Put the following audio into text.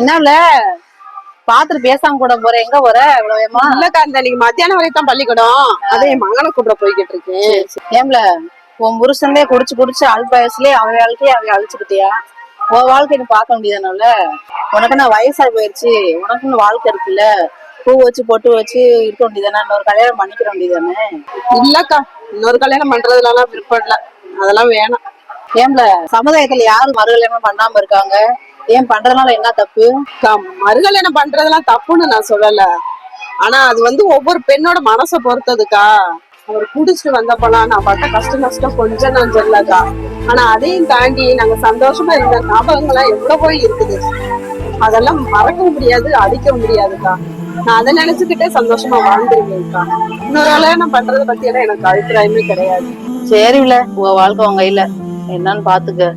என்னல பாத்துட்டு பேசாம கூட போற. எங்க போற? இவ்வளவு இல்லக்கா இந்த நீங்க மத்தியானம் வரைக்கும் தான் பள்ளிக்கூடம் அதே என் மகனை கூப்பிட போய்கிட்டு இருக்கேன். ஏம்ல உன் புருஷன்லே குடிச்சு குடிச்சு அல்ப வயசுலயே அவன் வாழ்க்கையை அவன் அழிச்சுக்கிட்டியா உன் வாழ்க்கை நீ பார்க்க முடியாதுனால உனக்கு நான் வயசா போயிருச்சு. உனக்குன்னு வாழ்க்கை இருக்குல்ல? பூ வச்சு பொட்டு வச்சு இருக்க வேண்டியதானே இன்னொரு கல்யாணம் பண்ணிக்கிற வேண்டியதானே இல்லக்கா இன்னொரு கல்யாணம் பண்றதுலாம் விருப்பம் இல்ல. அதெல்லாம் வேணாம். ஏம்ல சமுதாயத்துல யாரு மறுகல்யாணம் பண்ணாம இருக்காங்க? ஏன் பண்றதுனால என்ன தப்பு? மறுகல்யாணம் பண்றதெல்லாம் தப்புன்னு நான் சொல்லல. ஆனா அது வந்து ஒவ்வொரு பெண்ணோட மனசை பொறுத்ததுக்கா. அவர் குடிச்சிட்டு வந்தப்பலாம் நான் பட்ட கஷ்ட நஷ்டம் கொஞ்சம் நான் சொல்லக்கா ஆனா அதையும் தாண்டி நாங்க சந்தோஷமா இருந்த ஞாபகங்கள்லாம் எவ்வளவோ இருக்குது? அதெல்லாம் மறக்க முடியாது அழிக்க முடியாதுக்கா. நான் அதை நினைச்சுக்கிட்டே சந்தோஷமா வாழ்ந்துருக்கேன்க்கா. இன்னொரு கல்யாணம் பண்றதை பத்தி எல்லாம் எனக்கு அபிப்பிராயமே கிடையாது. சரில உன் வாழ்க்கை உன் கையில. என்னன்னு பாத்துக்க.